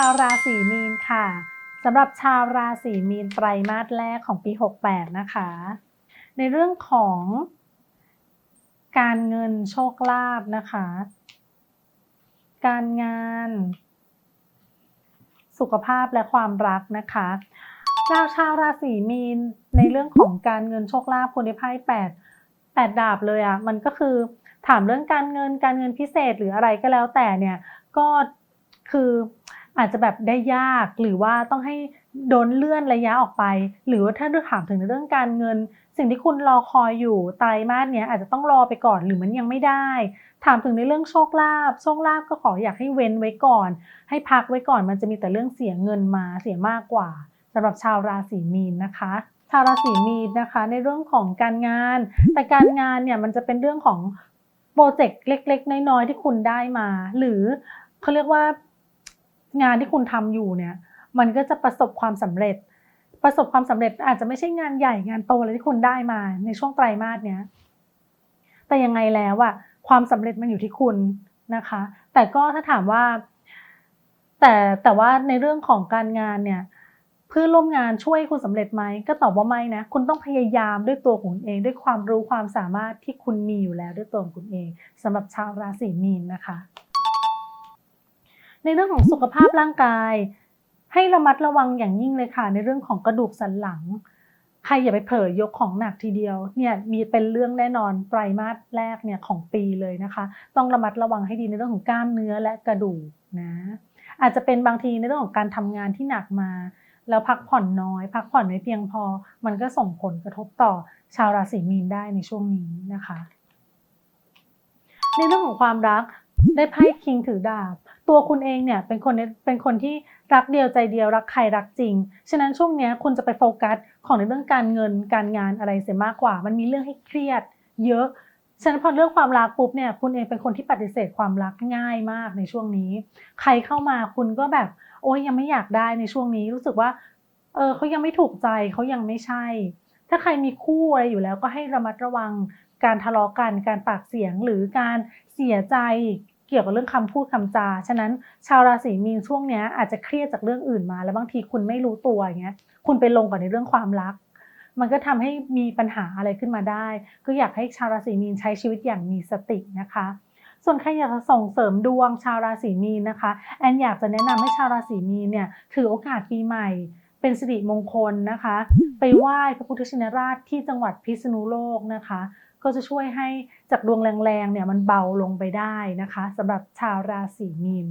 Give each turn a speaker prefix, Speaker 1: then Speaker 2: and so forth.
Speaker 1: าวราศีมีนค่ะสำหรับชาวราศีมีนไตรมาสแรกของปี 68 นะคะ ในเรื่องของการเงินโชคลาภนะคะ การงาน สุขภาพและความรักนะคะชาวชาวราศีมีนในเรื่องของการเงินโชคลาภคนที่ไพ่แปดแปดดาบเลยอะ่ะมันก็คือถามเรื่องการเงินการเงินพิเศษหรืออะไรก็แล้วแต่เนี่ยก็คือ อาจจะแบบได้ยากหรือว่าต้องให้โดนเลื่อนระยะออกไป หรือว่าถ้าถามถึงเรื่องการเงิน สิ่งที่คุณรอคอยอยู่ไตรมาสเนี้ยอาจจะต้องรอไปก่อนหรือมันยังไม่ได้ ถามถึงในเรื่องโชคลาภโชคลาภก็ขออยากให้เว้นไว้ก่อน ให้พักไว้ก่อนมันจะมีแต่เรื่องเสียเงินมาเสียมากกว่าสำหรับชาวราศีมีนนะคะชาวราศีมีนนะคะในเรื่องของการงาน แต่การงานเนี่ยมันจะเป็นเรื่องของโปรเจกต์เล็ก ๆ น้อยๆที่คุณได้มา หรือเขาเรียกว่า งานที่คุณทำอยู่เนี่ย มันก็จะประสบความสำเร็จ ประสบความสำเร็จอาจจะไม่ใช่งานใหญ่งานโตอะไรที่คุณได้มาในช่วงไตรมาสเนี้ยแต่ยังไงแล้วอะความสำเร็จมันอยู่ที่คุณนะคะ แต่ก็ถ้าถามว่า แต่แต่ว่าในเรื่องของการงานเนี่ยเพื่อนร่วมงานช่วยคุณสำเร็จไหมก็ตอบว่าไม่นะ คุณต้องพยายามด้วยตัวของคุณเอง ด้วยความรู้ความสามารถที่คุณมีอยู่แล้วด้วยตัวของคุณเองสำหรับชาวราศีมีนนะคะ ในเรื่องของสุขภาพร่างกาย ให้ระมัดระวังอย่างยิ่งเลยค่ะ ในเรื่องของกระดูกสันหลัง ใครอย่าไปเผลอยกของหนักทีเดียวเนี่ยมีเป็นเรื่องแน่นอนไตรมาสแรกเนี่ยของปีเลยนะคะ ต้องระมัดระวังให้ดีในเรื่องของกล้ามเนื้อและกระดูกนะอาจจะเป็นบางทีในเรื่องของการทำงานที่หนักมา แล้วพักผ่อนน้อย พักผ่อนไม่เพียงพอ มันก็ส่งผลกระทบต่อชาวราศีมีนได้ในช่วงนี้นะคะ ในเรื่องของความรักได้ไพ่คิงถือดาบ ตัวคุณเองเนี่ยเป็นคนเป็นคนที่รักเดียวใจเดียวรักใครรักจริง ฉะนั้นช่วงนี้คุณจะไปโฟกัสของในเรื่องการเงินการงานอะไรเสียมากกว่า มันมีเรื่องให้เครียด เยอะ ฉะนั้นพอเรื่องความรักปุ๊บเนี่ยคุณเองเป็นคนที่ปฏิเสธความรักง่ายมากในช่วงนี้ ใครเข้ามาคุณก็แบบโอ้ยยังไม่อยากได้ในช่วงนี้ รู้สึกว่าเออเขายังไม่ถูกใจเขายังไม่ใช่ ถ้าใครมีคู่อะไรอยู่แล้วก็ให้ระมัดระวังการทะเลาะกันการปากเสียงหรือการเสียใจ เกี่ยวกับเรื่องคำพูดคำจา ฉะนั้นชาวราศีมีนช่วงเนี้ยอาจจะเครียดจากเรื่องอื่นมา แล้วบางทีคุณไม่รู้ตัวอย่างเงี้ย คุณไปลงกับในเรื่องความรัก มันก็ทำให้มีปัญหาอะไรขึ้นมาได้ ก็อยากให้ชาวราศีมีนใช้ชีวิตอย่างมีสตินะคะ ส่วนใครอยากจะส่งเสริมดวงชาวราศีมีนนะคะ แอนอยากจะแนะนำให้ชาวราศีมีนเนี่ยถือโอกาสปีใหม่เป็นสิริมงคลนะคะ ไปไหว้พระพุทธชินราชที่จังหวัดพิษณุโลกนะคะ ก็จะช่วยให้จากดวงแรงๆเนี่ยมันเบาลงไปได้นะคะสำหรับชาวราศีมีน